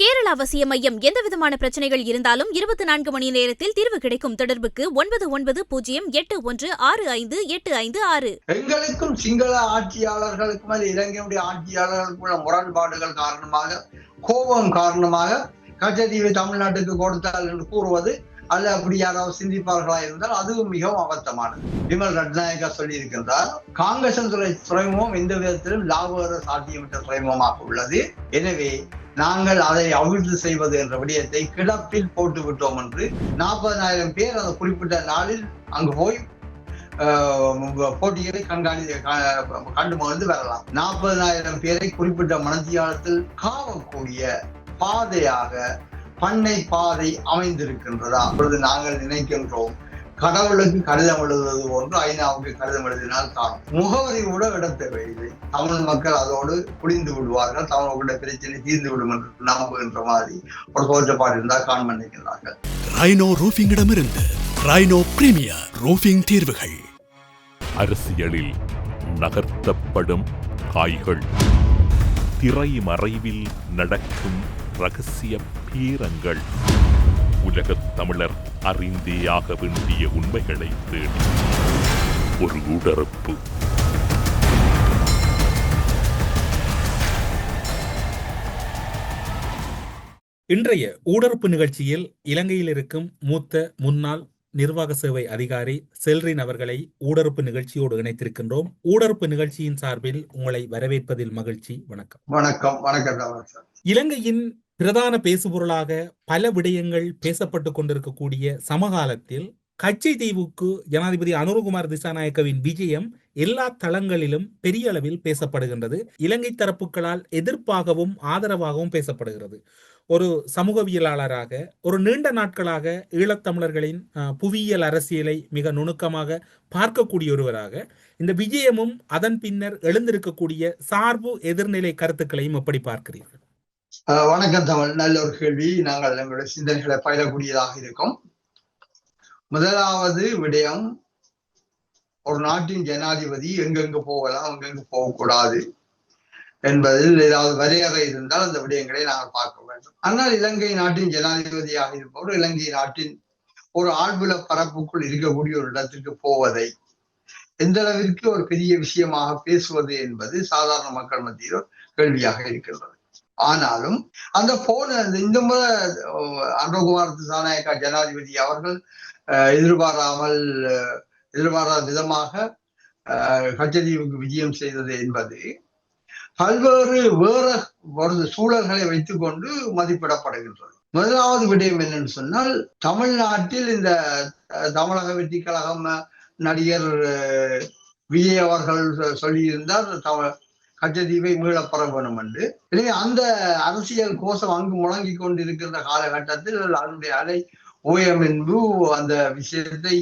கேரள அவசிய மையம் எந்தவிதமான பிரச்சனைகள் இருந்தாலும் இருபத்தி நான்கு மணி நேரத்தில் தீர்வு கிடைக்கும் தொடர்புக்கு ஒன்பது ஒன்பது பூஜ்ஜியம் எட்டு ஒன்று ஆறு ஐந்து எட்டு ஐந்து ஆறு. எங்களுக்கும் சிங்கள ஆட்சியாளர்களுக்கும் அது இலங்கையுடைய ஆட்சியாளர்களுக்குள்ள முரண்பாடுகள் காரணமாக கோபம் காரணமாக கச்சதீவை தமிழ்நாட்டுக்கு கொடுத்தால் என்று கூறுவது அல்ல அப்படி யாராவது சிந்திப்பார்களா இருந்தால் அதுவும் மிகவும் அபத்தமானது விமல் ரட்நாயகா சொல்லியிருக்கின்றார் காங்கிரஸ் துறை துறைமுகம் எந்த விதத்திலும் லாபகர சாத்தியமற்ற துறைமுகமாக உள்ளது. எனவே நாங்கள் அதை அவிழ்த்து செய்வது என்ற விடயத்தை கிடப்பில் போட்டு விட்டோம் என்று நாற்பதனாயிரம் பேர் அந்த குறிப்பிட்ட நாளில் அங்கு போய் ஆஹ், போட்டிகளை கண்காணி க- கண்டு மகிழ்ந்து வரலாம். நாற்பதனாயிரம் பேரை குறிப்பிட்ட மனத்தியாலத்தில் காவக்கூடிய பாதையாக பண்ணை பாதை அமைந்திருக்கின்றதா? அப்பொழுது நாங்கள் நினைக்கின்றோம் கடவுளுக்கு கடிதம் எழுதுவது போன்று ஐநாவுக்கு கடிதம் எழுதினால் காணும் முகவரி கூட விட தேவையில்லை தமிழ் மக்கள் அதோடு குடிந்து விடுவார்கள். தமிழர்களுடைய பிரச்சனை தீர்ந்து விடும் என்று நம்புகின்ற மாதிரி ஒரு தோற்றப்பாடு இருந்தால் காண நினைக்கிறார்கள் ரைனோ ரூஃபிங்கிடமிருந்து ரைனோ பிரீமியர் ரூஃபிங் தீர்வுகள். அரசியலில் நகர்த்தப்படும் காய்கள். திரைமறைவில் நடக்கும் ரகசிய பீரங்கள். உலகத் தமிழர் அறிந்தேயாக வேண்டிய உண்மைகளை தேடி. ஒரு உடறுப்பு இன்றைய ஊடறுப்பு நிகழ்ச்சியில் இலங்கையில் இருக்கும் மூத்த முன்னாள் நிர்வாக சேவை அதிகாரி செல்ரின் அவர்களை ஊடறுப்பு நிகழ்ச்சியோடு இணைத்திருக்கின்றோம். ஊடறுப்பு நிகழ்ச்சியின் சார்பில் உங்களை வரவேற்பதில் மகிழ்ச்சி. வணக்கம். வணக்கம். வணக்கம் இலங்கையின் பிரதான பேசுபொருளாக பல விடயங்கள் பேசப்பட்டு கொண்டிருக்கக்கூடிய சமகாலத்தில் கச்சை தீவுக்கு ஜனாதிபதி அனுரகுமார் திசாநாயக்கவின் விஜயம் எல்லா தளங்களிலும் பெரிய அளவில் பேசப்படுகின்றது. இலங்கை தரப்புகளால் எதிர்ப்பாகவும் ஆதரவாகவும் பேசப்படுகிறது. ஒரு சமூகவியலாளராக ஒரு நீண்ட நாட்களாக ஈழத்தமிழர்களின் புவியியல் அரசியலை மிக நுணுக்கமாக பார்க்கக்கூடிய ஒருவராக இந்த விஜயமும் அதன் பின்னர் எழுந்திருக்கக்கூடிய சார்பு எதிர்நிலை கருத்துக்களையும் எப்படி பார்க்கிறீர்கள்? வணக்கம் தமிழ். நல்ல ஒரு கேள்வி. நாங்கள் எங்களுடைய சிந்தனைகளை பயிலக்கூடியதாக இருக்கும். முதலாவது விடயம் ஒரு நாட்டின் ஜனாதிபதி எங்கெங்கு போகலாம் எங்கெங்கு போகக்கூடாது என்பதில் ஏதாவது வரையறை இருந்தால் அந்த விடயங்களை நாங்கள் பார்க்க வேண்டும். ஆனால் இலங்கை நாட்டின் ஜனாதிபதியாக இருப்பவர் இலங்கை நாட்டின் ஒரு ஆழ்புல பரப்புக்குள் இருக்கக்கூடிய ஒரு இடத்திற்கு போவதை எந்த அளவிற்கு ஒரு பெரிய விஷயமாக பேசுவது என்பது சாதாரண மக்கள் மத்தியில் கேள்வியாக இருக்கின்றது. ஆனாலும் அந்த போன இந்த முறை அஹ், அனுகுமார் திசாநாயக்கா ஜனாதிபதி அவர்கள் அஹ், எதிர்பாராமல் எதிர்பாராத விதமாக அஹ், கச்சதீவுக்கு விஜயம் செய்தது என்பது பல்வேறு வேற ஒரு சூழல்களை வைத்துக்கொண்டு மதிப்பிடப்படுகின்றது. முதலாவது விடயம் என்னன்னு சொன்னால் தமிழ்நாட்டில் இந்த தமிழக வெற்றி கழகம் நடிகர் விஜய் அவர்கள் சொல்லியிருந்தார் தமிழ் கச்சதீவை மீளப்பெற பரவணும் என்று எனவே அந்த அரசியல் கோஷம் அங்கு முழங்கி கொண்டிருக்கின்ற காலகட்டத்தில் அதனுடைய அலை ஓயம் என்பு அந்த விஷயத்தை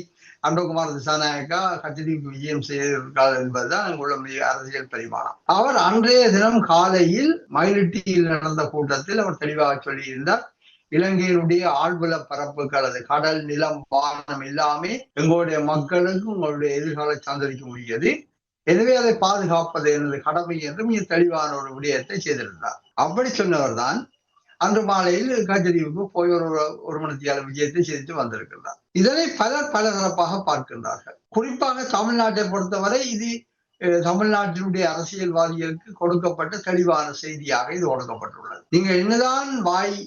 அன்பகுமார் திசாநாயக்கா கச்சதீவுக்கு விஜயம் செய்திருக்கிறார் என்பதுதான் அங்குள்ள மிக அரசியல் பரிமாணம். அவர் அன்றைய தினம் காலையில் மயிலிட்டியில் நடந்த கூட்டத்தில் அவர் தெளிவாக சொல்லியிருந்தார் இலங்கையினுடைய ஆழ்வுல பரப்புகள் அது கடல் நிலம் வானம் எல்லாமே எங்களுடைய மக்களுக்கு உங்களுடைய எதிர்கால சந்தரிக்க முடியாது எனவே அதை பாதுகாப்பது எனது கடமை என்று மிக தெளிவான ஒரு விடயத்தை செய்திருந்தார். அப்படி சொன்னவர் தான் அன்று மாலையில் கச்சதீவுக்கு போய் ஒரு ஒரு மணித்தியால விஜயத்தை செய்து வந்திருக்கிறார் இதனை பலர் பல தரப்பாக பார்க்கின்றார்கள். குறிப்பாக தமிழ்நாட்டை பொறுத்தவரை இது அஹ், தமிழ்நாட்டினுடைய அரசியல்வாதிகளுக்கு கொடுக்கப்பட்ட தெளிவான செய்தியாக இது கொடுக்கப்பட்டுள்ளது நீங்க என்னதான் வாய்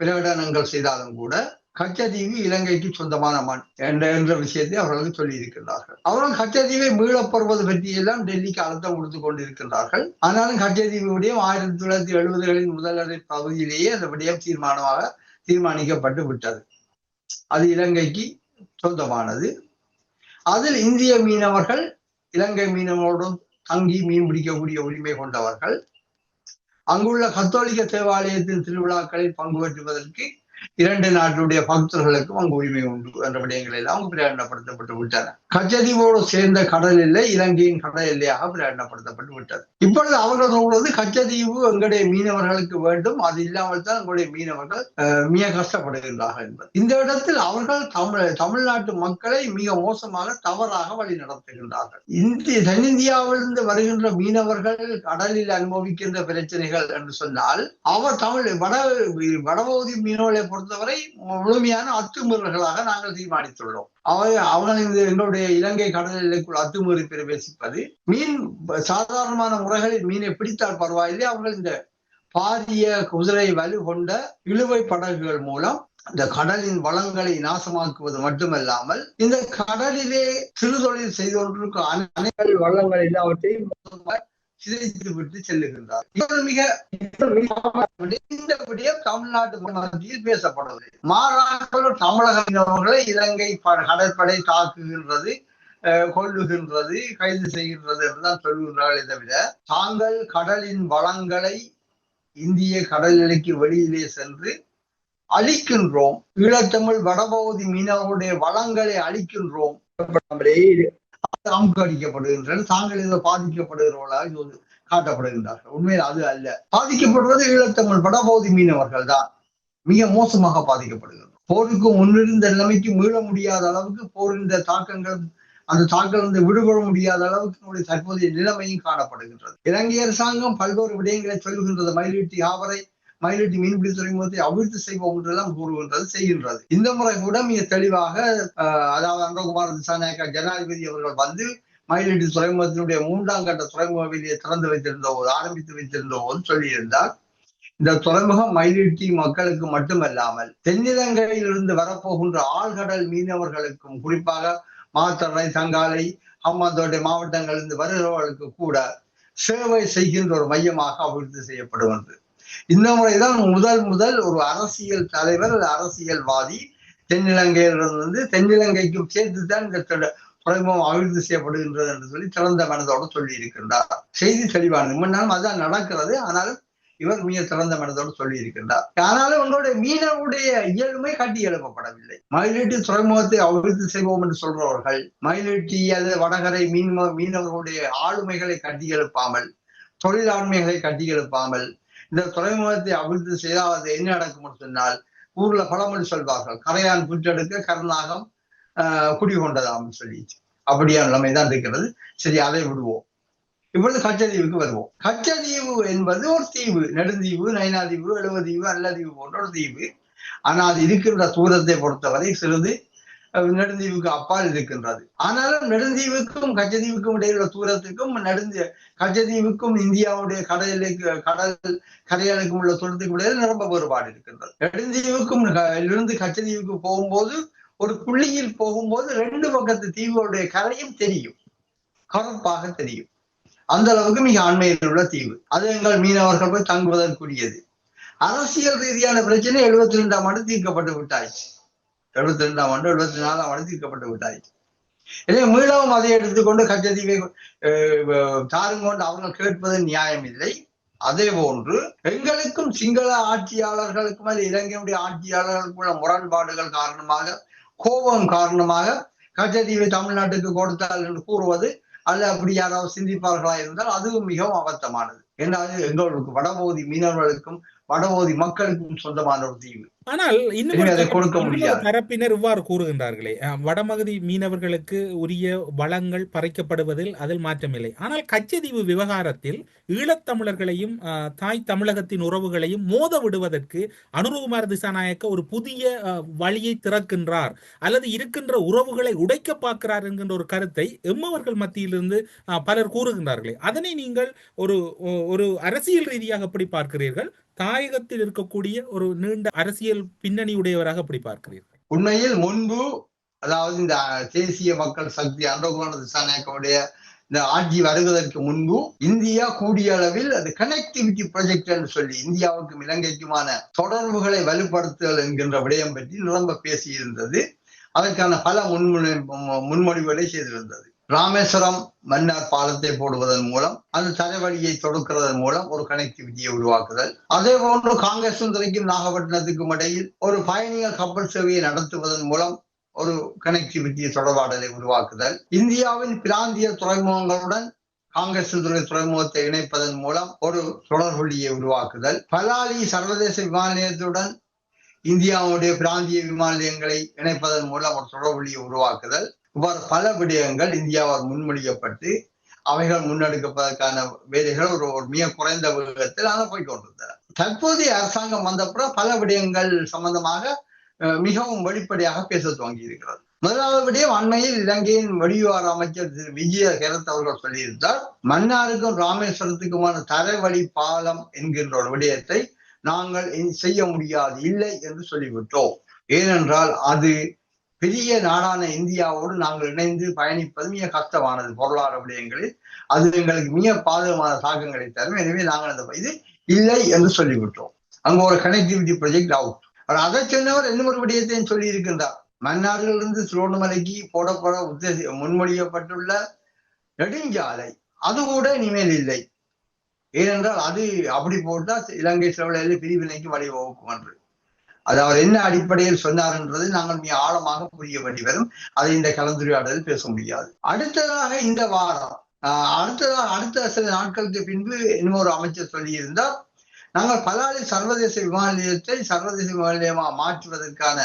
பிரகடனங்கள் செய்தாலும் கூட கச்சதீவு இலங்கைக்கு சொந்தமான மண் என்ற என்ற விஷயத்தை அவர்களுக்கு சொல்லி இருக்கின்றார்கள் அவர்கள் கச்சதீவை மீளப்பெறுவது பற்றி எல்லாம் டெல்லிக்கு அழுத்தம் கொடுத்து கொண்டிருக்கின்றார்கள். ஆனாலும் கச்சதீவு விடயம் ஆயிரத்தி தொள்ளாயிரத்தி எழுபதுகளின் முதலரை பகுதியிலேயே அந்த விடயம் தீர்மானமாக தீர்மானிக்கப்பட்டு விட்டது. அது இலங்கைக்கு சொந்தமானது. அதில் இந்திய மீனவர்கள் இலங்கை மீனவர்களுடன் தங்கி மீன் பிடிக்கக்கூடிய உரிமை கொண்டவர்கள். அங்குள்ள கத்தோலிக்க தேவாலயத்தின் திருவிழாக்களில் பங்கு பெற்றுவதற்கு இரண்டு நாட்டுடைய பக்தர்களுக்கும் அங்கு உரிமை உண்டு என்ற விடயங்கள் எல்லாம் அங்கு பிரகடனப்படுத்தப்பட்டு விட்டன கச்சதீவோடு சேர்ந்த கடல் எல்லை இலங்கையின் கடல் எல்லையாக பிரயாணப்படுத்தப்பட்டு விட்டது. இப்பொழுது அவர்கள் சொல்வது கச்சதீவு எங்களுடைய மீனவர்களுக்கு வேண்டும். அது இல்லாமல் தான் எங்களுடைய மீனவர்கள் மிக கஷ்டப்படுகின்றார்கள் என்பது. இந்த இடத்தில் அவர்கள் தமிழ் தமிழ்நாட்டு மக்களை மிக மோசமாக தவறாக வழி நடத்துகின்றார்கள். இந்திய தென்னிந்தியாவிலிருந்து வருகின்ற மீனவர்கள் கடலில் அனுபவிக்கின்ற பிரச்சனைகள் என்று சொன்னால் அவர் தமிழ் வட வடபகுதி மீனவர்களை பொறுத்தவரை முழுமையான அத்துமீறல்களாக நாங்கள் தீர்மானித்துள்ளோம். அவை அவர்கள் எங்களுடைய இலங்கை கடல் எல்லைக்குள் அத்துமீறி பிரவேசிப்பது மீன் சாதாரணமான முறைகளில் மீனை பிடித்தால் பரவாயில்லை அவர்கள் இந்த பாரிய குதிரை வலு கொண்ட இழுவை படகுகள் மூலம் இந்த கடலின் வளங்களை நாசமாக்குவது மட்டுமல்லாமல் இந்த கடலிலே சிறு தொழில் செய்து கொண்டிருக்கும் அனை- அனைத்து வளங்கள் எல்லாவற்றையும் சிதைத்து விட்டு செல்லுகின்றார். இவர் மிக இந்த விடயம் தமிழ்நாட்டு மத்தியில் பேசப்படுவது. மாறாக தமிழக மீனவர்களை இலங்கை கடற்படை தாக்குகின்றது கொள்ளுகின்றது கைது செய்கின்றது என்றுதான் சொல்லுகின்றார்களே தவிர தாங்கள் கடலின் வளங்களை இந்திய கடல் எல்லைக்கு வெளியிலே சென்று அழிக்கின்றோம். ஈழத்தமிழ் வடபகுதி மீனவருடைய வளங்களை அழிக்கின்றோம். அமுக்கடிக்கப்படுகின்றன தாங்கள் ஏதோ பாதிக்கப்படுகிறவர்களாக இது காட்டப்படுகின்றார்கள். உண்மையில் அது அல்ல. பாதிக்கப்படுவது ஈழத்தமிழ் வடபகுதி மீனவர்கள் தான். மிக மோசமாக பாதிக்கப்படுகிறது. போருக்கு முன்னிருந்த நிலைமைக்கு மீள முடியாத அளவுக்கு போரின் தாக்கங்கள் அந்த தாக்கிலிருந்து விடுபட முடியாத அளவுக்கு நம்முடைய தற்போதைய நிலைமையும் காணப்படுகின்றது. இலங்கை அரசாங்கம் பல்வேறு விடயங்களை சொல்கின்றது மயிலிட்டி ஆவரை மயிலட்டி மீன்பிடி துறைமுகத்தை அபிவிருத்தி செய்வோம் கூறுகின்றது செய்கின்றது. இந்த முறை கூட மிக தெளிவாக அதாவது அன்றகுமார் திசாநாயக்கா ஜனாதிபதி அவர்கள் வந்து மயிலட்டி துறைமுகத்தினுடைய மூன்றாம் கட்ட துறைமுக வெளியை திறந்து வைத்திருந்த போது ஆரம்பித்து வைத்திருந்த போது சொல்லியிருந்தார் இந்த துறைமுகம் மயிலிட்டி மக்களுக்கு மட்டுமல்லாமல் தென்னிலங்கையில் இருந்து வரப்போகின்ற ஆழ்கடல் மீனவர்களுக்கும் குறிப்பாக மாத்தரை சங்காலை அம்மாந்தோட்டை மாவட்டங்களிலிருந்து வருகிறவர்களுக்கு கூட சேவை செய்கின்ற ஒரு மையமாக அபிவிருத்தி செய்யப்படுவது இந்த முறைதான் முதல் முதல் ஒரு அரசியல் தலைவர் அரசியல்வாதி தென்னிலங்கையிலிருந்து தென்னிலங்கைக்கும் சேர்த்துதான் இந்த துறைமுகம் அபிவிருத்தி செய்யப்படுகின்றது என்று சொல்லி திறந்த மனதோடு சொல்லி இருக்கின்றார் செய்தி தெளிவானது. முன்னாலும் அதான் நடக்கிறது. ஆனாலும் இவர் மிக திறந்த மனதோடு சொல்லி இருக்கின்றார் ஆனாலும் உங்களுடைய மீனவருடைய இயல்புமை கட்டி எழுப்பப்படவில்லை. மயிலீட்டு துறைமுகத்தை அபிவிருத்தி செய்வோம் என்று சொல்றவர்கள் மயிலிட்டி அல்லது வடகரை மீன் மீனவர்களுடைய ஆளுமைகளை கட்டி எழுப்பாமல் தொழிலாண்மைகளை கட்டி எழுப்பாமல் இந்த துறைமுகத்தை அபிவிருத்தி செய்தால் அது என்ன நடக்கும்னு சொன்னால் ஊர்ல பழமொழி சொல்வார்கள் கரையான் புற்றெடுக்க கருநாகம் ஆஹ் குடி சொல்லி. அப்படியான நிலைமை தான் இருக்கிறது. சரி அதை விடுவோம். இப்பொழுது கச்சதீவுக்கு வருவோம். கச்சதீவு என்பது ஒரு தீவு நெடுந்தீவு நைனாதீவு எழுவதீவு அல்லதீவு போன்ற ஒரு தீவு. ஆனால் அது இருக்கின்ற தூரத்தை பொறுத்தவரை சிறிது நெடுந்தீவுக்கு அப்பால் இருக்கின்றது. ஆனாலும் நெடுந்தீவுக்கும் கச்சதீவுக்கும் இடையிலுள்ள தூரத்துக்கும் நெடுந்த கச்சதீவுக்கும் இந்தியாவுடைய கடலுக்கு கடல் கரையாளுக்கும் உள்ள தூரத்துக்கும் இடையில நிரம்ப வேறுபாடு இருக்கின்றது. நெடுந்தீவுக்கும் இருந்து கச்சதீவுக்கு போகும்போது ஒரு புள்ளியில் போகும்போது ரெண்டு பக்கத்து தீவுகளுடைய கரையும் தெரியும். கருப்பாக தெரியும். அந்த அளவுக்கு மிக அண்மையில் உள்ள தீவு. அது எங்கள் மீனவர்கள் போய் தங்குவதற்குரியது. அரசியல் ரீதியான பிரச்சனை எழுபத்தி ரெண்டாம் ஆண்டு தீர்க்கப்பட்டு விட்டாச்சு. எழுபத்தி ரெண்டாம் ஆண்டு எழுபத்தி நாலாம் ஆண்டு தீர்க்கப்பட்டு விட்டாய். எனவே மீளவும் அதை எடுத்துக்கொண்டு கச்சதீவை அஹ், தாருங்கொண்டு அவங்க கேட்பது நியாயம் இல்லை அதே போன்று எங்களுக்கும் சிங்கள ஆட்சியாளர்களுக்கும் அல்லது இலங்கையுடைய ஆட்சியாளர்களுக்கும் உள்ள முரண்பாடுகள் காரணமாக கோபம் காரணமாக கச்சதீவை தமிழ்நாட்டுக்கு கொடுத்தார்கள் என்று கூறுவது அல்ல அப்படி யாராவது சிந்திப்பார்களா இருந்தால் அதுவும் மிகவும் அபத்தமானது. ஏன்னா அது எங்களுக்கு வடபகுதி மீனவர்களுக்கும் வடபகுதி மக்களுக்கும் சொந்தமான ஒரு தீவு. ஆனால் இன்னும் கொடுக்க முடியாது. தரப்பினர் இவ்வாறு கூறுகின்றார்களே. வடமகதி மீனவர்களுக்கு உரிய வளங்கள் பறிக்கப்படுவதில் அதில் மாற்றமில்லை. ஆனால் கச்சதீவு விவகாரத்தில் ஈழத்தமிழர்களையும் தாய் தமிழகத்தின் உறவுகளையும் மோத விடுவதற்கு அனுரகுமார் திசாநாயக்க ஒரு புதிய வழியை திறக்கின்றார். அல்லது இருக்கின்ற உறவுகளை உடைக்க பார்க்கிறார் என்கின்ற ஒரு கருத்தை எம்மவர்கள் மத்தியிலிருந்து பலர் கூறுகின்றார்களே. அதனை நீங்கள் ஒரு ஒரு அரசியல் ரீதியாக எப்படி பார்க்கிறீர்கள்? தாயகத்தில் இருக்கக்கூடிய ஒரு நீண்ட அரசியல் பின்னணி உடையவராக எப்படி பார்க்கிறீர்கள்? உண்மையில் முன்பு அதாவது இந்த தேசிய மக்கள் சக்தி அன்றகுமார திசாநாயக்கவுடைய இந்த ஆட்சி வருவதற்கு முன்பு இந்தியா கூடிய அளவில் அது கனெக்டிவிட்டி ப்ரொஜெக்ட் என்று சொல்லி இந்தியாவுக்கும் இலங்கைக்குமான தொடர்புகளை வலுப்படுத்துதல் என்கின்ற விடயம் பற்றி நிரம்ப பேசியிருந்தது. அதற்கான பல முன்முனை முன்மொழிவுகளை செய்திருந்தது. ராமேஸ்வரம் மன்னார் பாலத்தை போடுவதன் மூலம் அந்த தரைவழியை தொடுக்கிறதன் மூலம் ஒரு கனெக்டிவிட்டியை உருவாக்குதல். அதே போன்று காங்கிரஸ் துறைக்கும் நாகப்பட்டினத்துக்கும் இடையில் ஒரு பயணிகள் கப்பல் சேவையை நடத்துவதன் மூலம் ஒரு கனெக்டிவிட்டி தொடர்பாடலை உருவாக்குதல். இந்தியாவின் பிராந்திய துறைமுகங்களுடன் காங்கிரஸ் துறை துறைமுகத்தை இணைப்பதன் மூலம் ஒரு தொடர்புள்ளியை உருவாக்குதல். பலாலி சர்வதேச விமான நிலையத்துடன் இந்தியாவுடைய பிராந்திய விமான நிலையங்களை இணைப்பதன் மூலம் ஒரு தொடர்புள்ளியை உருவாக்குதல். இவ்வாறு பல விடயங்கள் இந்தியாவால் முன்மொழியப்பட்டு அவைகள் முன்னெடுக்கப்பதற்கான வேலைகள் ஒரு ஒரு மிக குறைந்த வேகத்தில் அதை போய்கொண்டிருந்தன தற்போதைய அரசாங்கம் வந்தப்புறம் பல விடயங்கள் சம்பந்தமாக மிகவும் வெளிப்படையாக பேச துவங்கி இருக்கிறது முதலாவது விடயம் அண்மையில் இலங்கையின் வெளியுறவு அமைச்சர் திரு விஜய ஹெரத் அவர்கள் சொல்லியிருந்தார் மன்னாருக்கும் ராமேஸ்வரத்துக்குமான தரைவழி பாலம் என்கின்ற ஒரு விடயத்தை நாங்கள் செய்ய முடியாது இல்லை என்று சொல்லிவிட்டோம். ஏனென்றால் அது பெரிய நாடான இந்தியாவோடு நாங்கள் இணைந்து பயணிப்பது மிக கஷ்டமானது. பொருளாதார விடயங்களில் அது எங்களுக்கு மிக பாதகமான தாக்கங்களை தரும். எனவே நாங்கள் அந்த இது இல்லை என்று சொல்லிவிட்டோம். அங்க ஒரு கனெக்டிவிட்டி ப்ராஜெக்ட் அவுட் அவர் அதை சொன்னவர் இன்னும் ஒரு விடயத்தையும் சொல்லி இருக்கின்றார். மன்னாரிலிருந்து திருவண்ணாமலைக்கு போடப்பட உத்தேச முன்மொழியப்பட்டுள்ள நெடுஞ்சாலை. அது கூட இனிமேல் இல்லை. ஏனென்றால் அது அப்படி போட்டால் இலங்கை செலவிலையில் பிரிவினைக்கு வழிவகுக்கும் என்று. அது அவர் என்ன அடிப்படையில் சொன்னார் என்பதை நாங்கள் மிக ஆழமாக புரிய வேண்டி வரும். அதை இந்த கலந்துரையாடலில் பேச முடியாது. அடுத்ததாக இந்த வாரம் ஆஹ் அடுத்ததாக அடுத்த சில நாட்களுக்கு பின்பு இன்னொரு ஒரு அமைச்சர் சொல்லியிருந்தார் நாங்கள் பலாலி சர்வதேச விமான நிலையத்தை சர்வதேச விமான நிலையமாக மாற்றுவதற்கான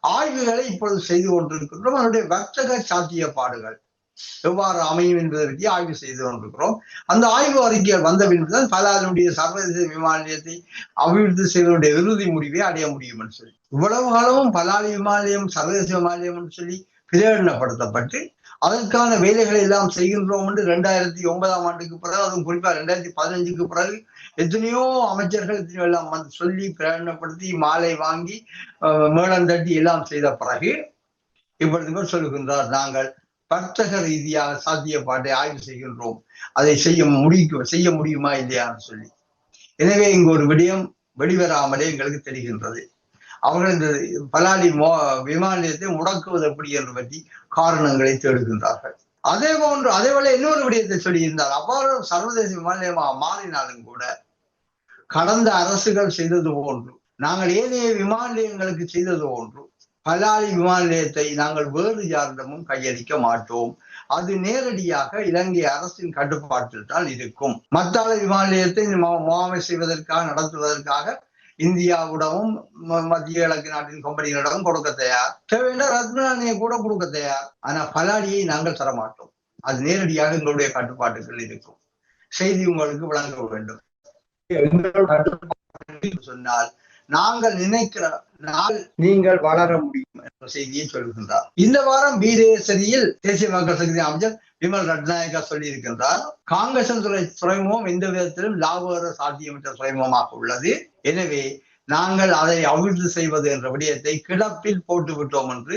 ஆய்வுகளை இப்பொழுது செய்து கொண்டிருக்கின்றோம். அதனுடைய வர்த்தக சாத்தியப்பாடுகள். எவ்வாறு அமையும் என்பதை பற்றி ஆய்வு செய்து கொண்டிருக்கிறோம். அந்த ஆய்வு அறிக்கைகள் வந்த பின்புதான் பலாலுடைய சர்வதேச விமான நிலையத்தை அபிவிருத்தி செய்வதனுடைய இறுதி முடிவை அடைய முடியும் என்று சொல்லி இவ்வளவு காலமும் பலாலி விமான நிலையம் சர்வதேச விமான நிலையம் என்று சொல்லி பிரேரணப்படுத்தப்பட்டு அதற்கான வேலைகளை எல்லாம் செய்கின்றோம் என்று ரெண்டாயிரத்தி ஒன்பதாம் ஆண்டுக்கு பிறகு அதுவும் குறிப்பாக ரெண்டாயிரத்தி பதினஞ்சுக்கு பிறகு எத்தனையோ அமைச்சர்கள் எத்தனையோ எல்லாம் வந்து சொல்லி பிரேரணப்படுத்தி மாலை வாங்கி அஹ், மேளம் தட்டி எல்லாம் செய்த பிறகு இப்பொழுது சொல்லுகின்றார் நாங்கள் வர்த்தக ரீதியாக சாத்தியப்பாட்டை ஆய்வு செய்கின்றோம். அதை செய்ய முடிக்க செய்ய முடியுமா இல்லையான்னு சொல்லி. எனவே இங்கு ஒரு விடயம் வெளிவராமலே எங்களுக்கு தெரிகின்றது. அவர்கள் இந்த பலாலி மோ விமான நிலையத்தை முடக்குவது எப்படி என்று பற்றி காரணங்களை தேடுகின்றார்கள். அதே போன்று அதே போல இன்னொரு விடயத்தை சொல்லியிருந்தார். அவ்வாறு சர்வதேச விமான நிலையமாக மாறினாலும் கூட கடந்த அரசுகள் செய்தது போன்று நாங்கள் ஏனைய விமான நிலையங்களுக்கு செய்தது போன்று பலாலி விமான நிலையத்தை நாங்கள் வேறு யாரிடமும் கையளிக்க மாட்டோம். அது நேரடியாக இலங்கை அரசின் கட்டுப்பாட்டில் தான் இருக்கும். மத்தாள விமான நிலையத்தை முகாமை செய்வதற்காக நடத்துவதற்காக இந்தியாவிடமும் ம- மத்திய கிழக்கு நாட்டின் கம்பெனிகளிடமும் கொடுக்க தயார். தேவையான ரத்னானியை கூட கொடுக்க தயார். ஆனா பலாடியை நாங்கள் தர மாட்டோம் அது நேரடியாக எங்களுடைய கட்டுப்பாட்டுகள் இருக்கும். செய்தி உங்களுக்கு வழங்க வேண்டும். சொன்னால் நாங்கள் நினைக்கிற நாள் நீங்கள் வளர முடியும் என்ற செய்தியை சொல்கின்றார். இந்த வாரம் வீரேசரியில் தேசிய மக்கள் சக்தி அமைச்சர் விமல் ரட்நாயகா சொல்லியிருக்கின்றார் காங்கிரஸ் துறை துறைமுகம் எந்த விதத்திலும் லாபகர சாத்தியமற்ற துறைமுகமாக உள்ளது. எனவே நாங்கள் அதை அவிழ்த்து செய்வது என்ற விடயத்தை கிடப்பில் போட்டு விட்டோம் என்று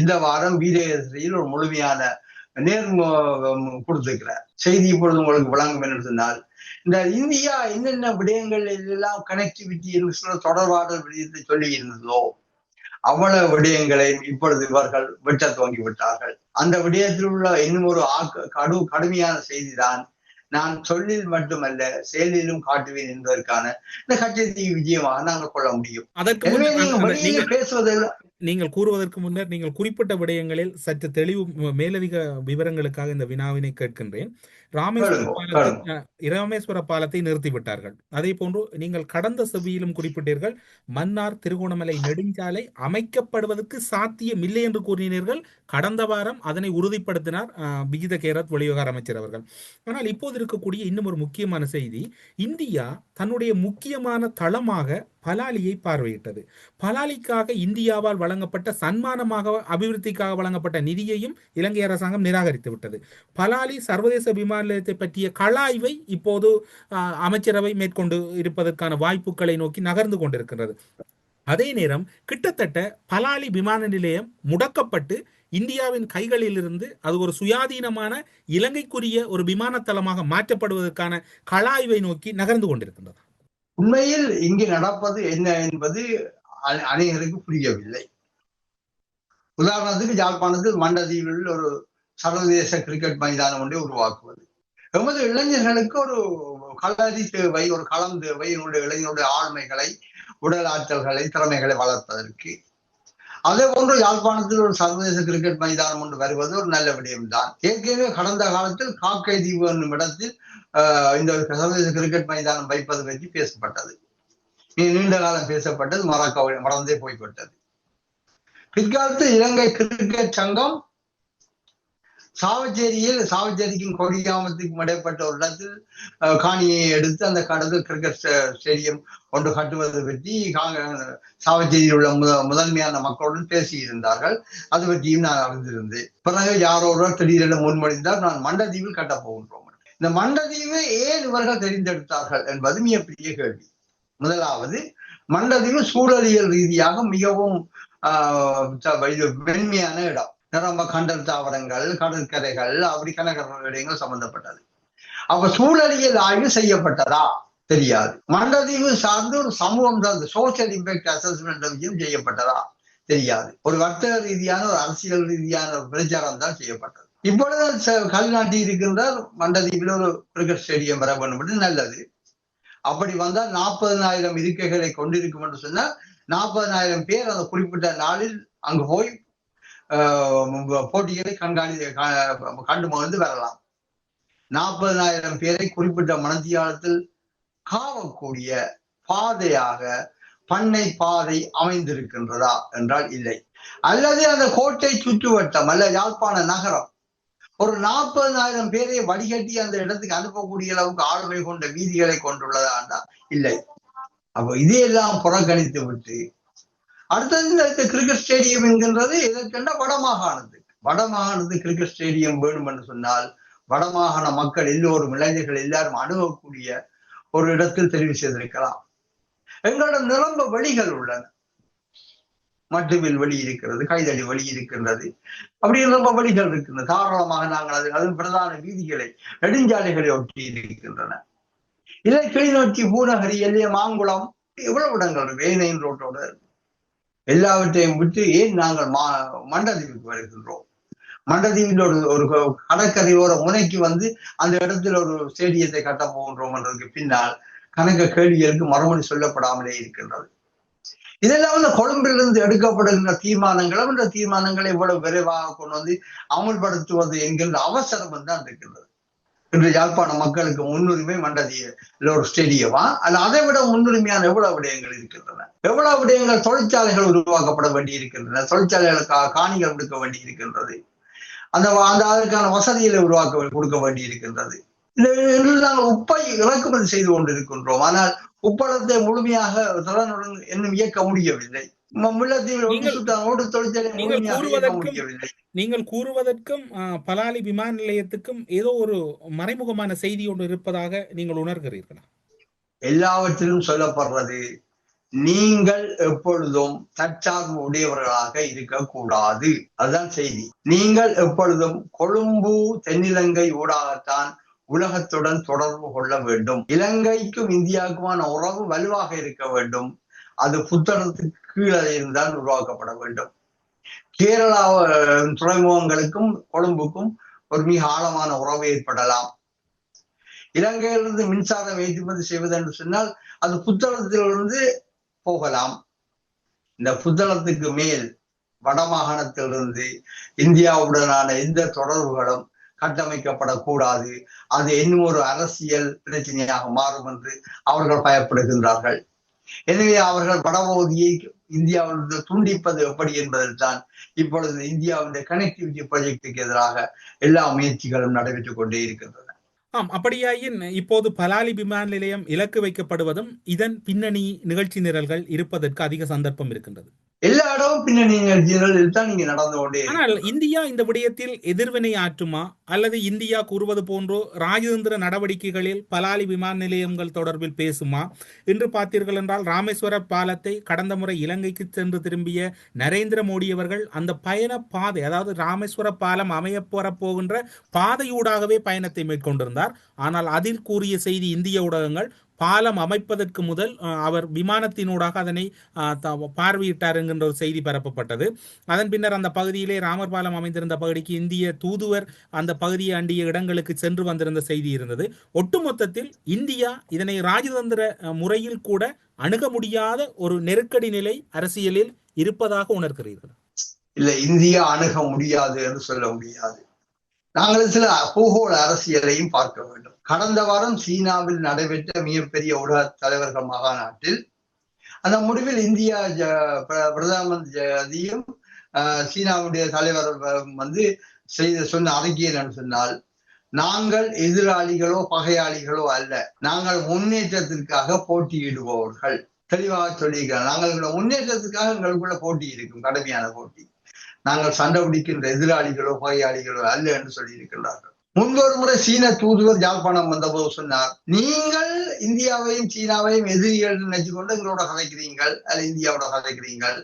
இந்த வாரம் வீரேசரியில் ஒரு முழுமையான நேர் கொடுத்திருக்கிறார். செய்தி இப்பொழுது உங்களுக்கு வழங்கும் என்று சொன்னால் இந்த இந்தியா என்னென்ன விடயங்கள் எல்லாம் கனெக்டிவிட்டி என்று சொல்ல தொடர்பாடல் விடயத்தை சொல்லி இருந்ததோ அவ்வளவு விடயங்களை இப்பொழுது இவர்கள் வெட்ட துவங்கி விட்டார்கள் அந்த விடயத்தில் உள்ள இன்னும் ஒரு கடு கடுமையான செய்திதான் நான் சொல்லில் மட்டுமல்ல செயலிலும் காட்டுவேன் என்பதற்கான இந்த கட்சி விஜயமாக நாங்கள் கொள்ள முடியும். அதற்கு எனவே நீங்கள் பேசுவதெல்லாம் நீங்கள் கூறுவதற்கு முன்னர் நீங்கள் குறிப்பிட்ட விடயங்களில் சற்று தெளிவு மேலதிக விவரங்களுக்காக இந்த வினாவினை கேட்கின்றேன். ராமேஸ்வர ராமேஸ்வர பாலத்தை நிறுத்திவிட்டார்கள். அதே போன்று நீங்கள் கடந்த செவ்வியிலும் குறிப்பிட்டீர்கள் மன்னார் திருகோணமலை நெடுஞ்சாலை அமைக்கப்படுவதற்கு சாத்தியம் இல்லை என்று கூறினீர்கள். கடந்த வாரம் அதனை உறுதிப்படுத்தினார் விகித கேரத் வெளிவிவகார அமைச்சர் அவர்கள். ஆனால் இப்போது இருக்கக்கூடிய இன்னும் ஒரு முக்கியமான செய்தி இந்தியா தன்னுடைய முக்கியமான தளமாக பலாலியை பார்வையிட்டது. பலாலிக்காக இந்தியாவால் வழங்கப்பட்ட சன்மானமாக அபிவிருத்திக்காக வழங்கப்பட்ட நிதியையும் இலங்கை அரசாங்கம் நிராகரித்து விட்டது பலாலி சர்வதேச விமான நிலையத்தை பற்றிய கலாய்வை இப்போது அமைச்சரவை மேற்கொண்டு இருப்பதற்கான வாய்ப்புகளை நோக்கி நகர்ந்து கொண்டிருக்கிறது அதே நேரம் கிட்டத்தட்ட பலாலி விமான நிலையம் முடக்கப்பட்டு இந்தியாவின் கைகளிலிருந்து அது ஒரு சுயாதீனமான இலங்கைக்குரிய ஒரு விமானத்தளமாக மாற்றப்படுவதற்கான கலாய்வை நோக்கி நகர்ந்து கொண்டிருக்கின்றது. உண்மையில் இங்கு நடப்பது என்ன என்பது அ- அநேகருக்கு புரியவில்லை. உதாரணத்துக்கு யாழ்ப்பாணத்தில் மண்டதீவில் ஒரு சர்வதேச கிரிக்கெட் மைதானம் ஒன்றை உருவாக்குவது. எமது இளைஞர்களுக்கு ஒரு கலரி தேவை ஒரு களம் தேவை என்னுடைய இளைஞருடைய ஆண்மைகளை உடல் ஆற்றல்களை திறமைகளை வளர்ப்பதற்கு. அதே போன்று யாழ்ப்பாணத்தில் ஒரு சர்வதேச கிரிக்கெட் மைதானம் ஒன்று வருவது ஒரு நல்ல விடயம்தான். ஏற்கனவே கடந்த காலத்தில் காக்கை தீவு என்னும் இடத்தில் ஆஹ், இந்த சர்வதேச கிரிக்கெட் மைதானம் வைப்பது பற்றி பேசப்பட்டது. நீண்ட காலம் பேசப்பட்டது மறக்க மறந்தே போய்விட்டது. பிற்காலத்தில் இலங்கை கிரிக்கெட் சங்கம் சாவச்சேரியில் சாவச்சேரிக்கும் கொடியாமத்துக்கும் இடைப்பட்ட ஒரு இடத்தில் காணியை எடுத்து அந்த கடலில் கிரிக்கெட் ஸ்டேடியம் ஒன்று கட்டுவது பற்றி சாவச்சேரியில் உள்ள முத முதன்மையான மக்களுடன் பேசியிருந்தார்கள். அது பற்றியும் நான் அறிந்திருந்தேன். பிறகு யாரோ ஒருவர் திடீரென முன்மொழிந்தால் நான் மண்டதீவில் கட்டப் போகின்றோம். இந்த மண்டதீவை ஏன் இவர்கள் தெரிந்தெடுத்தார்கள் என்பது மிகப்பெரிய கேள்வி. முதலாவது மண்டதீவு சூழலியல் ரீதியாக மிகவும் ஆஹ், மென்மையான இடம். நிரம்ப கண்டல் தாவரங்கள் கடற்கரைகள் அப்படி கனகர விடயங்கள் சம்பந்தப்பட்டது. அப்ப சூழலியல் ஆய்வு செய்யப்பட்டதா? தெரியாது. மண்டதீவு சார்ந்து ஒரு சமூகம் சார்ந்து சோசியல் இம்பேக்ட் அசஸ்மெண்ட் விஷயம் செய்யப்பட்டதா? தெரியாது. ஒரு வர்த்தக ரீதியான ஒரு அரசியல் ரீதியான ஒரு பிரச்சாரம் தான் செய்யப்பட்டது. இப்பொழுது கல்நாட்டி இருக்கின்ற மண்டதீவில் ஒரு கிரிக்கெட் ஸ்டேடியம் வர வேண்டும் என்று நல்லது. அப்படி வந்தால் நாற்பதனாயிரம் இருக்கைகளை கொண்டிருக்கும் என்று சொன்னால் நாற்பதனாயிரம் பேர் அந்த குறிப்பிட்ட நாளில் அங்கு போய் போட்டிகளை கண்காணி கா- கண்டு மகிழ்ந்து வரலாம். நாற்பதனாயிரம் பேரை குறிப்பிட்ட மனத்தியாலத்தில் காவக்கூடிய பாதையாக பண்ணை பாதை அமைந்திருக்கின்றதா என்றால் இல்லை. அல்லது அந்த கோட்டை சுற்றுவட்டம் அல்ல யாழ்ப்பாண நகரம். ஒரு நாற்பதனாயிரம் பேரை வடிகட்டி அந்த இடத்துக்கு அனுப்பக்கூடிய அளவுக்கு ஆளுமை கொண்ட வீதிகளை கொண்டுள்ளதா இல்லை. அப்போ இதையெல்லாம் புறக்கணித்து விட்டு அடுத்தது இந்த கிரிக்கெட் ஸ்டேடியம் என்கின்றது எதற்கென்ற வடமாகாணத்துக்கு வடமாகாணத்து கிரிக்கெட் ஸ்டேடியம் வேணும் என்று சொன்னால் வடமாகாண மக்கள் எல்லோரும் இளைஞர்கள் எல்லாரும் அணுகக்கூடிய ஒரு இடத்தில் தெரிவு செய்திருக்கலாம். எங்களிடம் நிரம்ப வழிகள் உள்ளன. மட்டுவில் வழி இருக்கிறது கைதடி வழி இருக்கின்றது. அப்படி நிரம்ப வழிகள் இருக்கின்றது தாராளமாக நாங்கள் அது அதன் பிரதான வீதிகளை நெடுஞ்சாலைகளை ஒட்டி இருக்கின்றன. இதை கிளிநொச்சி பூநகரி எல்லைய மாங்குளம் இவ்வளவு இடங்கள் இருக்கு வேணையின் ரோட்டோட. எல்லாவற்றையும் விட்டு ஏன் நாங்கள் மா மண்டதீவுக்கு வருகின்றோம்? மண்டதீவில் ஒரு ஒரு கடற்கரையோர முனைக்கு வந்து அந்த இடத்துல ஒரு ஸ்டேடியத்தை கட்ட போகின்றோம் என்றதுக்கு பின்னால் கணக்க கேள்விகளுக்கு மறுமொழி சொல்லப்படாமலே இருக்கின்றது. இதெல்லாம் வந்து கொழும்பிலிருந்து எடுக்கப்படுகின்ற தீர்மானங்களும் இந்த தீர்மானங்களை இவ்வளவு விரைவாக கொண்டு வந்து அமுல்படுத்துவது என்கின்ற அவசரம் தான் இருக்கின்றது. இன்று யாழ்ப்பாண மக்களுக்கு முன்னுரிமை மண்டதிய ஒரு ஸ்டேடியமா? அல்ல அதை விட முன்னுரிமையான எவ்வளவு விடயங்கள் இருக்கின்றன? எவ்வளவு விடயங்கள் தொழிற்சாலைகள் உருவாக்கப்பட வேண்டி இருக்கின்றன தொழிற்சாலைகளுக்காக காணிகள் கொடுக்க வேண்டி இருக்கின்றது அந்த அந்த அதற்கான வசதிகளை உருவாக்க கொடுக்க வேண்டி இருக்கின்றது இன்று நாங்கள் உப்பை இறக்குமதி செய்து கொண்டிருக்கின்றோம். ஆனால் உப்பளத்தை முழுமையாக திறனுடன் இன்னும் இயக்க முடியவில்லை. நீங்கள்- கூறுவதற்கும் பலாலி விமான நிலையத்துக்கும் ஏதோ ஒரு மறைமுகமான செய்தி ஒன்று இருப்பதாக நீங்கள் உணர்கிறீர்களா? எல்லாவற்றிலும் சொல்லப்படுறது நீங்கள் எப்பொழுதும் தற்சார்பு உடையவர்களாக இருக்கக்கூடாது. அதுதான் செய்தி. நீங்கள் எப்பொழுதும் கொழும்பு தென்னிலங்கை ஊடாகத்தான் உலகத்துடன் தொடர்பு கொள்ள வேண்டும். இலங்கைக்கும் இந்தியாவுக்குமான உறவு வலுவாக இருக்க வேண்டும். அது புத்தகத்துக்கு கீழே இருந்தால் உருவாக்கப்பட வேண்டும். கேரளா துறைமுகங்களுக்கும் கொழும்புக்கும் ஒரு மிக ஆழமான உறவு ஏற்படலாம். இலங்கையிலிருந்து மின்சாரம் ஏற்றுமதி செய்வது என்று சொன்னால் அது புத்தளத்திலிருந்து போகலாம். இந்த புத்தளத்துக்கு மேல் வடமாகாணத்திலிருந்து இந்தியாவுடனான எந்த தொடர்புகளும் கட்டமைக்கப்படக்கூடாது. அது இன்னும் ஒரு அரசியல் பிரச்சனையாக மாறும் என்று அவர்கள் பயப்படுகின்றார்கள். எனவே அவர்கள் வடபகுதியை இந்தியாவிலிருந்து துண்டிப்பது எப்படி என்பதில் தான் இப்பொழுது இந்தியாவின் கனெக்டிவிட்டி ப்ராஜெக்டுக்கு எதிராக எல்லா முயற்சிகளும் நடைபெற்றுக் கொண்டே இருக்கின்றன. ஆம் அப்படியாயின் இப்போது பலாலி விமான நிலையம் இலக்கு வைக்கப்படுவதும் இதன் பின்னணி நிகழ்ச்சி நிரல்கள் இருப்பதற்கு அதிக சந்தர்ப்பம் இருக்கின்றது. எல்லா இடமும் பின்னணி நிகழ்ச்சிகளில் தான் நீங்க நடந்து கொண்டே ஆனால். இந்தியா இந்த விடயத்தில் எதிர்வினை ஆற்றுமா? அல்லது இந்தியா கூறுவது போன்றோ ராஜதந்திர நடவடிக்கைகளில் பலாலி விமான நிலையங்கள் தொடர்பில் பேசுமா? என்று பார்த்தீர்கள் என்றால் ராமேஸ்வர பாலத்தை கடந்த முறை இலங்கைக்கு சென்று திரும்பிய நரேந்திர மோடி அவர்கள் அந்த பயண பாதை அதாவது ராமேஸ்வர பாலம் அமையப் போறப் போகின்ற பாதையூடாகவே பயணத்தை மேற்கொண்டிருந்தார். ஆனால் அதில் கூறிய செய்தி இந்திய ஊடகங்கள் பாலம் அமைப்பதற்கு முதல் அவர் விமானத்தினூடாக அதனை பார்வையிட்டார் என்கின்ற ஒரு செய்தி பரப்பப்பட்டது. அதன் பின்னர் அந்த பகுதியிலே ராமர் பாலம் அமைந்திருந்த பகுதிக்கு இந்திய தூதுவர் அந்த பகுதியை அண்டிய இடங்களுக்கு சென்று வந்திருந்த செய்தி இருந்தது. ஒட்டுமொத்தத்தில் இந்தியா இதனை ராஜதந்திர முறையில் கூட அணுக முடியாத ஒரு நெருக்கடி நிலை அரசியலில் இருப்பதாக உணர்கிறீர்கள். இல்ல இந்தியா அணுக முடியாது என்று சொல்ல முடியாது. நாங்கள் சில பூகோள அரசியலையும் பார்க்க வேண்டும். கடந்த வாரம் சீனாவில் நடைபெற்ற மிகப்பெரிய உலக தலைவர்கள் மாநாட்டில் அந்த முடிவில் இந்தியா ஜ- பிர- ஆஹ், சீனாவுடைய தலைவர் வந்து செய்த சொன்ன அறிக்கை என்னன்னு சொன்னால் நாங்கள் எதிராளிகளோ பகையாளிகளோ அல்ல. நாங்கள் முன்னேற்றத்திற்காக போட்டியிடுபவர்கள் தெளிவாக சொல்லியிருக்கிறோம் நாங்கள் முன்னேற்றத்துக்காக எங்களுக்குள்ள போட்டி இருக்கும். கடுமையான போட்டி. நாங்கள் சண்டை பிடிக்கின்ற எதிராளிகளோ பகையாளிகளோ அல்ல என்று சொல்லியிருக்கிறார்கள். முன்பொரு முறை சீன தூதுவர் யாழ்ப்பாணம் வந்தபோது சொன்னார் நீங்கள் இந்தியாவையும் சீனாவையும் எதிரிகள் நினைச்சுக்கொண்டு எங்களோட கதைக்கிறீங்கள் அல்ல இந்தியாவோட கதைக்கிறீங்கள்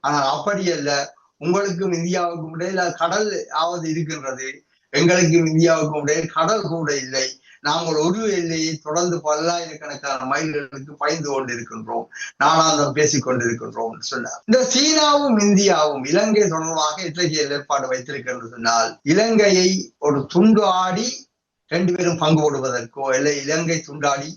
ஆனால் அப்படி அல்ல உங்களுக்கும் இந்தியாவுக்கும் இடையில கடல் ஆவது இருக்கின்றது. எங்களுக்கும் இந்தியாவுக்கும் இடையில் கடல் கூட இல்லை. நாங்கள் ஒரு எல்லையை தொடர்ந்து பல்லாயிரக்கணக்கான மைல்களுக்கு பயந்து கொண்டிருக்கின்றோம். நாளாந்தம் பேசிக் கொண்டிருக்கின்றோம் சொன்னார். இந்த சீனாவும் இந்தியாவும் இலங்கை தொடர்பாக இத்தகைய ஏற்பாடு வைத்திருக்கிறது சொன்னால் இலங்கையை ஒரு துண்டு ஆடி ரெண்டு பேரும் பங்கு போடுவதற்கோ இல்லை இலங்கை துண்டாடி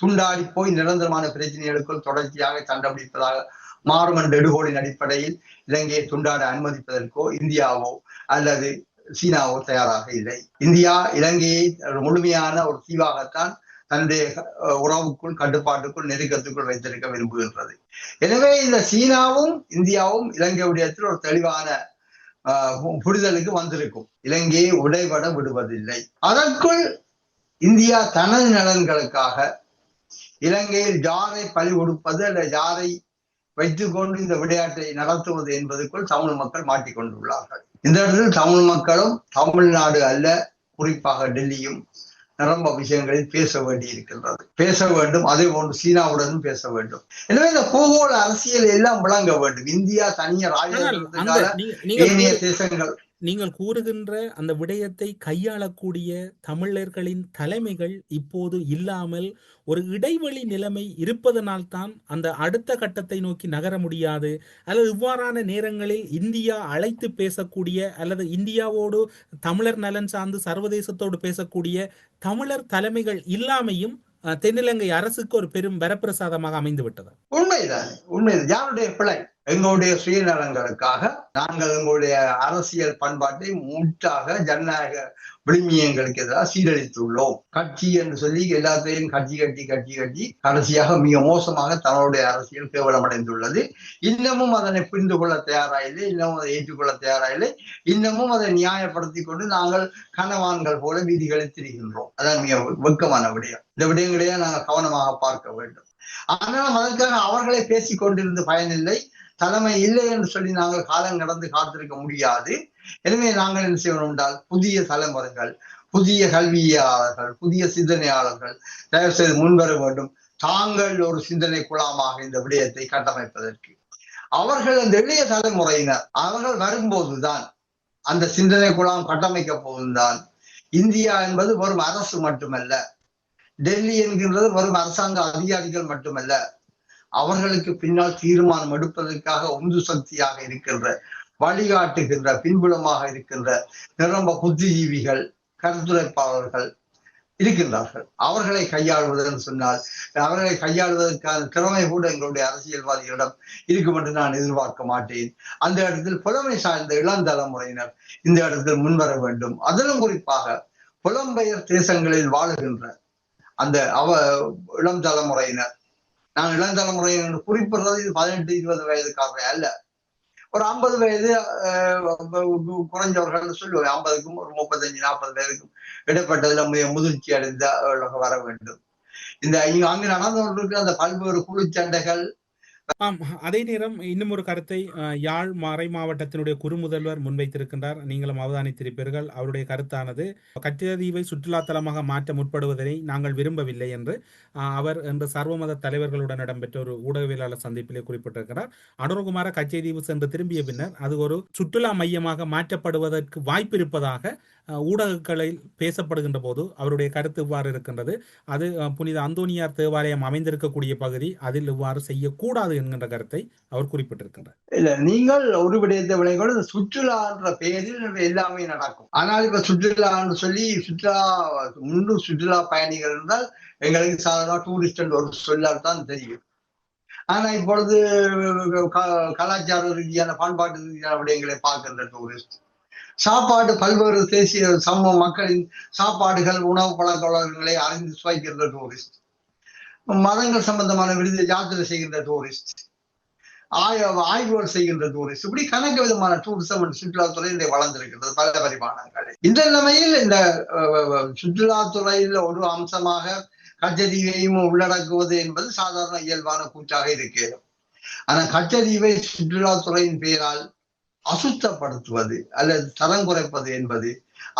துண்டாடி போய் நிரந்தரமான பிரச்சனைகளுக்குள் தொடர்ச்சியாக சண்டை பிடிப்பதாக மாறும் என்ற அடிப்படையில் இலங்கையை துண்டாட அனுமதிப்பதற்கோ இந்தியாவோ அல்லது சீனாவோ தயாராக இல்லை. இந்தியா இலங்கையை முழுமையான ஒரு தீவாகத்தான் தன்னுடைய உறவுக்குள் கட்டுப்பாட்டுக்குள் நெருக்கத்துக்குள் வைத்திருக்க விரும்புகின்றது. எனவே இந்த சீனாவும் இந்தியாவும் இலங்கை விடயத்தில் ஒரு தெளிவான புரிதலுக்கு வந்திருக்கும். இலங்கையை உடைபட விடுவதில்லை. அதற்குள் இந்தியா தனது நலன்களுக்காக இலங்கையில் யாரை பழி கொடுப்பது அல்ல யாரை வைத்துக்கொண்டு இந்த விளையாட்டை நடத்துவது என்பதற்குள் தமிழ் மக்கள் மாட்டிக்கொண்டுள்ளார்கள் இந்த இடத்தில் தமிழ் மக்களும் தமிழ்நாடு அல்ல குறிப்பாக டெல்லியும் நிரம்ப விஷயங்களில் பேச வேண்டி இருக்கின்றது. பேச வேண்டும் அதே போன்று சீனாவுடனும் பேச வேண்டும். எனவே இந்த பூகோள அரசியல் எல்லாம் விளங்க வேண்டும். இந்தியா தனியார் நீங்கள் ஏனைய தேசங்கள் நீங்கள் கூறுகின்ற அந்த விடயத்தை கையாளக்கூடிய தமிழர்களின் தலைமைகள் இப்போது இல்லாமல் ஒரு இடைவெளி நிலைமை இருப்பதனால்தான் அந்த அடுத்த கட்டத்தை நோக்கி நகர முடியாது. அல்லது இவ்வாறான நேரங்களில் இந்தியா அழைத்து பேசக்கூடிய அல்லது இந்தியாவோடு தமிழர் நலன் சார்ந்து சர்வதேசத்தோடு பேசக்கூடிய தமிழர் தலைமைகள் இல்லாமையும் தென்னிலங்கை அரசுக்கு ஒரு பெரும் வரப்பிரசாதமாக அமைந்து விட்டது உண்மைதான். உண்மை யாருடைய பிழை? எங்களுடைய சுயநலங்களுக்காக நாங்கள் எங்களுடைய அரசியல் பண்பாட்டை முற்றாக ஜனநாயக விழுமியங்களுக்கு எதிராக சீரழித்துள்ளோம். கட்சி என்று சொல்லி எல்லாத்தையும் கட்சி கட்டி கட்சி கட்டி கடைசியாக மிக மோசமாக தன்னுடைய அரசியல் கேவலமடைந்துள்ளது. இன்னமும் அதனை புரிந்து கொள்ள தயாராயில்லை இன்னமும் அதை ஏற்றுக்கொள்ள தயாராயில்லை இன்னமும் அதை நியாயப்படுத்தி கொண்டு நாங்கள் கனவான்கள் போல வீதிகளில் திரிகின்றோம். அதான் மிக வெட்கமான விடயம். இந்த விடயங்களையே நாங்கள் கவனமாக பார்க்க வேண்டும். ஆனாலும் அதற்காக அவர்களை பேசிக் கொண்டிருந்து பயனில்லை. தலைமை இல்லை என்று சொல்லி நாங்கள் காலம் கடந்து காத்திருக்க முடியாது. எனவே நாங்கள் என்ன செய்வோம் என்றால் புதிய தலைமுறைகள் புதிய கல்வியாளர்கள் புதிய சிந்தனையாளர்கள் தயவு செய்து முன்வர வேண்டும். தாங்கள் ஒரு சிந்தனை குழாமாக இந்த விடயத்தை கட்டமைப்பதற்கு. அவர்கள் அந்த எளிய தலைமுறையினர் அவர்கள் வரும்போதுதான் அந்த சிந்தனை குழாம் கட்டமைக்க போதுதான் இந்தியா என்பது வெறும் அரசு மட்டுமல்ல டெல்லி என்கின்றது வரும் அரசாங்க அதிகாரிகள் மட்டுமல்ல அவர்களுக்கு பின்னால் தீர்மானம் எடுப்பதற்காக உந்து சக்தியாக இருக்கின்ற வழிகாட்டுகின்ற பின்புலமாக இருக்கின்ற நிரம்ப புத்திஜீவிகள் கருத்துரைப்பாளர்கள் இருக்கின்றார்கள். அவர்களை கையாளுவதென்று சொன்னால் அவர்களை கையாளுவதற்கான திறமை கூட எங்களுடைய அரசியல்வாதிகளிடம் இருக்கும் என்று நான் எதிர்பார்க்க மாட்டேன். அந்த இடத்தில் புலமை சார்ந்த இளம் தலைமுறையினர் இந்த இடத்தில் முன்வர வேண்டும். அதிலும் குறிப்பாக புலம்பெயர் தேசங்களில் வாழுகின்ற அந்த அவ இளம் தலைமுறையினர். நான் இளம் தலைமுறையினர் குறிப்பிடுறது இது பதினெட்டு இருபது வயதுக்காக அல்ல. ஒரு ஐம்பது வயது குறைஞ்சவர்கள் சொல்லுவேன் ஐம்பதுக்கும் ஒரு முப்பத்தஞ்சு நாற்பது வயதுக்கும் இடைப்பட்டதுல மிக முதிர்ச்சி அடைந்த வர வேண்டும். இந்த இங்க அங்கு நடந்து கொண்டிருக்கிற அந்த பல்வேறு குழு சண்டைகள் ஆம் அதே நேரம் இன்னும் ஒரு கருத்தை யாழ் மறை மாவட்டத்தினுடைய குறுமுதல்வர் முன்வைத்திருக்கின்றார். நீங்களும் அவதானித்திருப்பீர்கள். அவருடைய கருத்தானது கச்சதீவை சுற்றுலாத்தலமாக மாற்ற முற்படுவதை நாங்கள் விரும்பவில்லை என்று அவர் என்று சர்வமத தலைவர்களுடன் இடம்பெற்ற ஒரு ஊடகவியலாளர் சந்திப்பிலே குறிப்பிட்டிருக்கிறார். அனுரகுமார கச்சைதீவு சென்று திரும்பிய பின்னர் அது ஒரு சுற்றுலா மையமாக மாற்றப்படுவதற்கு வாய்ப்பு இருப்பதாக ஊடகங்களில் பேசப்படுகின்ற போது அவருடைய கருத்து இவ்வாறு இருக்கின்றது? அது புனித அந்தோனியார் தேவாலயம் அமைந்திருக்கக்கூடிய பகுதி அதில் இவ்வாறு செய்யக்கூடாது என்கின்ற கருத்தை அவர் குறிப்பிட்டிருக்கின்றார். இல்ல நீங்கள் ஒரு விடயத்தை விளைவோடு சுற்றுலா சுற்றுலான்ற பெயரில் எல்லாமே நடக்கும். ஆனால் இப்ப சுற்றுலான்னு சொல்லி சுற்றுலா முன்பு சுற்றுலா பயணிகள் இருந்தால் எங்களுக்கு சாதாரண டூரிஸ்ட் ஒரு சொல்லால் தான் தெரியும். ஆனா இப்பொழுது கலாச்சார ரீதியான பண்பாட்டு ரீதியான விடயங்களை பார்க்கின்ற டூரிஸ்ட் சாப்பாடு பல்வேறு தேசிய சமூக மக்களின் சாப்பாடுகள் உணவு பழக்க வழக்கங்களை அறிந்து சுவைக்கின்ற டூரிஸ்ட் மதங்கள் சம்பந்தமான விருது யாத்திரை செய்கின்ற டூரிஸ்ட் ஆய ஆய்வுகள் செய்கின்ற டூரிஸ்ட் இப்படி கணக்கு விதமான டூரிசம் சுற்றுலாத்துறை இதை வளர்ந்திருக்கின்றது பல பரிமாணங்கள். இந்த நிலைமையில் இந்த சுற்றுலாத்துறையில் ஒரு அம்சமாக கச்சதீவையும் உள்ளடக்குவது என்பது சாதாரண இயல்பான கூற்றாக இருக்கிறது ஆனா கச்சதீவை சுற்றுலாத்துறையின் பெயரால் அசுத்தப்படுத்துவது அல்லது தரம் குறைப்பது என்பது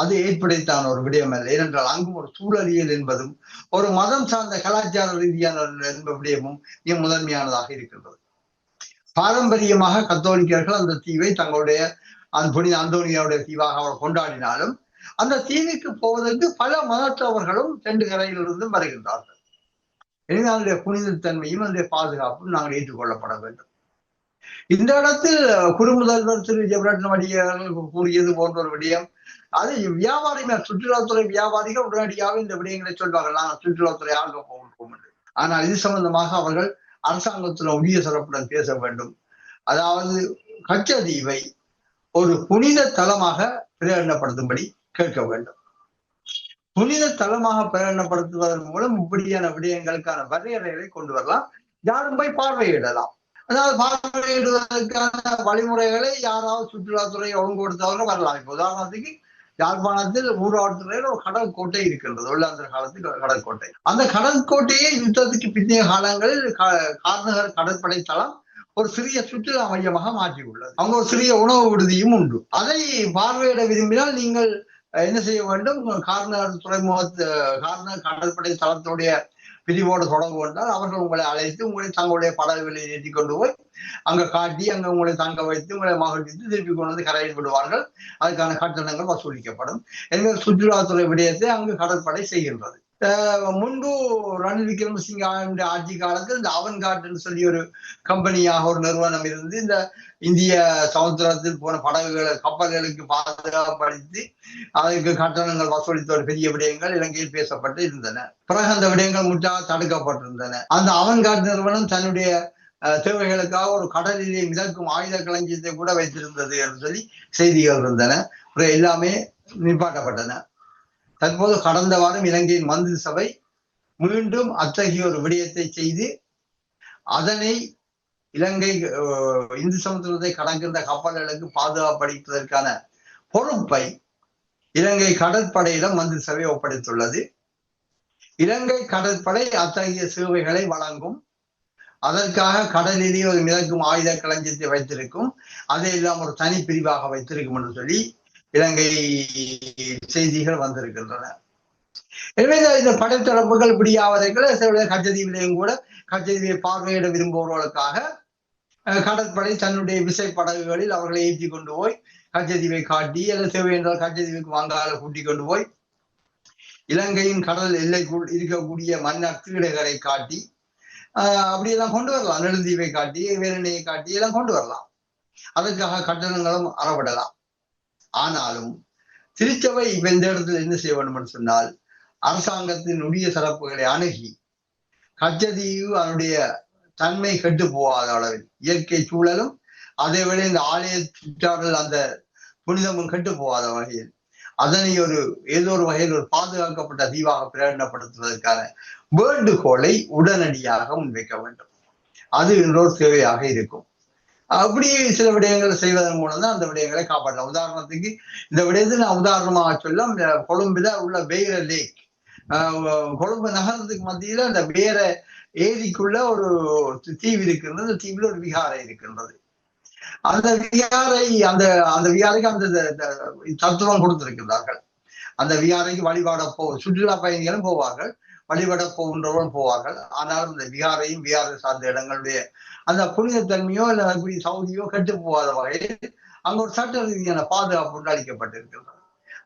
அது ஏற்படைத்தான் ஒரு விடயம் அல்ல ஏனென்றால் அங்கும் ஒரு சூழலியல் என்பதும் ஒரு மதம் சார்ந்த கலாச்சார ரீதியான என்ப விடயமும் மிக முதன்மையானதாக இருக்கின்றது. பாரம்பரியமாக கத்தோலிக்கர்கள் அந்த தீவை தங்களுடைய அந்த புனித அந்தோனியாவுடைய தீவாக அவர் கொண்டாடினாலும் அந்த தீவுக்கு போவதற்கு பல மதத்தவர்களும் ரெண்டு கரையிலிருந்தும் வருகின்றார்கள். எனவே அதனுடைய புனிதத்தன்மையும் அதனுடைய பாதுகாப்பும் நாங்கள் ஏற்றுக்கொள்ளப்பட வேண்டும். இந்த இடத்தில் குறுமுதல்வர் திரு ஜெபரட்னம் அடியார்கள் கூறியது போன்ற ஒரு விடயம். அது வியாபாரி சுற்றுலாத்துறை வியாபாரிகள் உடனடியாக இந்த விடயங்களை சொல்வார்கள். நாங்கள் சுற்றுலாத்துறை ஆக போகிறோம் என்று. ஆனால் இது சம்பந்தமாக அவர்கள் அரசாங்கத்தில் உரிய சிறப்புடன் பேச வேண்டும். அதாவது கச்சதீவை ஒரு புனித தலமாக பிரகடனப்படுத்தும்படி கேட்க வேண்டும். புனித தலமாக பிரகடனப்படுத்துவதன் மூலம் இப்படியான விடயங்களுக்கான வரையறைகளை கொண்டு வரலாம். யாரும் போய் பார்வையிடலாம். அதாவது பார்வையிடுவதற்கான வழிமுறைகளை யாராவது சுற்றுலாத்துறை ஒழுங்கு கொடுத்தவங்க வரலாம். இப்போ உதாரணத்துக்கு யாழ்ப்பாணத்தில் ஊராட்டுறையில் ஒரு கடல் கோட்டை இருக்கின்றது. உள்ளாந்திர காலத்தில் கடற்கோட்டை அந்த கடற்கோட்டையை யுத்தத்துக்கு பிந்தைய காலங்களில் கார்நகர் கடற்படை தளம் ஒரு சிறிய சுற்றுலா மையமாக மாற்றியுள்ளது. அங்க ஒரு சிறிய உணவு விடுதியும் உண்டு. அதை பார்வையிட விரும்பினால் நீங்கள் என்ன செய்ய வேண்டும்? கார்நகர் துறைமுகத்து கார்நகர் கடற்படை தளத்துடைய பிரிவோடு தொடர்பு கொண்டால் அவர்கள் உங்களை அழைத்து உங்களை தங்களுடைய படகுகளை ஏற்றி கொண்டு போய் அங்க காட்டி அங்க உங்களை தங்க வைத்து உங்களை மகிழ்வித்து திருப்பி கொண்டு வந்து கரையில் விடுவார்கள். அதுக்கான கட்டணங்கள் வசூலிக்கப்படும். எனவே சுற்றுலாத்துறை விடயத்தை அங்கு கடற்படை செய்கின்றது. அஹ் முன்பு ரணில் விக்ரமசிங்க ஆட்சி காலத்தில் இந்த அவன்கார்ட்னு சொல்லி ஒரு கம்பெனியாக ஒரு நிறுவனம் இருந்து இந்த இந்திய சமுத்திரத்தில் போன படகுகளை கப்பல்களுக்கு பாதுகாப்படுத்தி அதற்கு கட்டணங்கள் வசூலித்த ஒரு பெரிய விடயங்கள் இலங்கையில் பேசப்பட்டு இருந்தன. பிறகு அந்த விடயங்கள் முற்றாக தடுக்கப்பட்டிருந்தன. அந்த அவன்கார்ட் நிறுவனம் தன்னுடைய அஹ், தேவைகளுக்காக ஒரு கடலிலே மிதக்கும் ஆயுத களஞ்சியத்தை கூட வைத்திருந்தது என்று சொல்லி செய்திகள் இருந்தன. எல்லாமே நிப்பாட்டப்பட்டன. தற்போது கடந்த வாரம் இலங்கையின் மந்திரி சபை மீண்டும் அத்தகைய ஒரு விடயத்தை செய்து அதனை இலங்கை இந்து சமுத்திரத்தை கடக்கின்ற கப்பல்களுக்கு பாதுகாப்பளிப்பதற்கான பொறுப்பை இலங்கை கடற்படையிடம் மந்திரி சபை ஒப்படைத்துள்ளது. இலங்கை கடற்படை அத்தகைய சேவைகளை வழங்கும். அதற்காக கடலிலே ஒரு மிதக்கும் ஆயுத களஞ்சியத்தை வைத்திருக்கும். அதையெல்லாம் ஒரு தனி பிரிவாக வைத்திருக்கும் என்று சொல்லி இலங்கை செய்திகள் வந்திருக்கின்றன. எனவே இந்த- படைத்தரப்புகள் இப்படியாவதைகள் சில கச்சதீவிலையும் கூட கச்சதீவை பார்வையிட விரும்புபவர்களுக்காக கடற்படை தன்னுடைய விசை படகுகளில் அவர்களை ஏற்றி கொண்டு போய் கச்சதீவை காட்டி அல்லது தேவை என்றால் கச்சதீவுக்கு வாங்கால கூட்டி கொண்டு போய் இலங்கையின் கடல் எல்லைக்குள் இருக்கக்கூடிய மன்னர் கீழகரை காட்டி ஆஹ் அப்படியெல்லாம் கொண்டு வரலாம். நெடுந்தீவை காட்டி வேலனையை காட்டி எல்லாம் கொண்டு வரலாம். அதற்காக கட்டணங்களும் அறவிடலாம் ஆனாலும் திருச்சபை இந்த இடத்துல என்ன செய்ய வேண்டும் என்று சொன்னால் அரசாங்கத்தின் உரிய சிறப்புகளை அணுகி கச்சதீவு அதனுடைய தன்மை கெட்டு போகாத அளவில் இயற்கை சூழலும் அதேவேளை இந்த ஆலய சுற்றாடல் அந்த புனிதமும் கெட்டு போகாத வகையில் அதனை ஒரு ஏதோ ஒரு வகையில் ஒரு பாதுகாக்கப்பட்ட தீவாக பிரகடனப்படுத்துவதற்கான வேண்டுகோளை உடனடியாக முன்வைக்க வேண்டும். அது இன்னொரு தேவையாக இருக்கும். அப்படி சில விடயங்களை செய்வதன் மூலம் தான் அந்த விடயங்களை காப்பாற்றலாம். உதாரணத்துக்கு இந்த விடயத்தை நான் உதாரணமாக சொல்ல கொழும்புல உள்ள வேற லேக் கொழும்பு நகரத்துக்கு மத்தியில அந்த வேற ஏரிக்குள்ள ஒரு தீவு இருக்கின்றது அந்த தீவுல ஒரு விகாரை இருக்கின்றது. அந்த விகாரை அந்த அந்த விகாரைக்கு அந்த தத்துவம் கொடுத்திருக்கிறார்கள் அந்த விகாரைக்கு வழிபாட போ சுற்றுலா பயணிகளும் போவார்கள். வழிபட போகின்றவர்களும் போவார்கள். ஆனால் அந்த விகாரையும் விகாரை சார்ந்த இடங்களுடைய அந்த புனிதத்தன்மையோ இல்ல இப்படி சவுதியோ கெட்டு போகாத வகையில் அங்க ஒரு சட்ட ரீதியான பாதுகாப்பு ஒன்று அளிக்கப்பட்டிருக்கின்றது.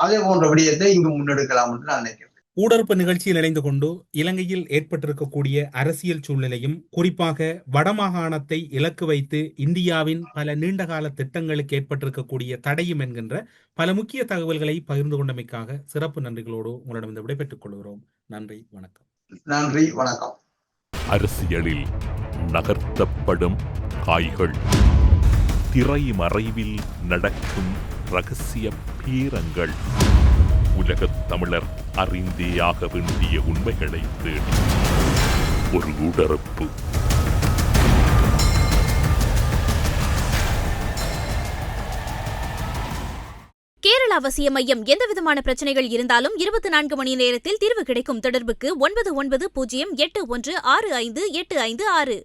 அதே போன்ற விடயத்தை இங்கு முன்னெடுக்கலாம் என்று நான் நினைக்கிறேன். ஊடறுப்பு நிகழ்ச்சியில் இணைந்து கொண்டு இலங்கையில் ஏற்பட்டிருக்கக்கூடிய அரசியல் சூழ்நிலையும் குறிப்பாக வடமாகாணத்தை இலக்கு வைத்து இந்தியாவின் பல நீண்டகால திட்டங்களுக்கு ஏற்பட்டிருக்கக்கூடிய தடையும் என்கின்ற பல முக்கிய தகவல்களை பகிர்ந்து கொண்டமைக்காக சிறப்பு நன்றிகளோடு உங்களிடம் இந்த விடைபெற்றுக் கொள்கிறோம். நன்றி வணக்கம். நன்றி வணக்கம். அரசியலில் நகர்த்தப்படும் காய்கள். திரைமறைவில் நடக்கும் ரகசிய பீரங்கள். உலகத் தமிழர் அறிந்தேயாக வேண்டிய உண்மைகளை தேடி. ஒரு உடறுப்பு கேரள அவசிய மையம் எந்தவிதமான பிரச்சனைகள் இருந்தாலும் இருபத்தி நான்கு மணி நேரத்தில் தீர்வு கிடைக்கும் தொடர்புக்கு ஒன்பது ஒன்பது பூஜ்ஜியம் எட்டு ஒன்று ஆறு ஐந்து எட்டு ஐந்து ஆறு.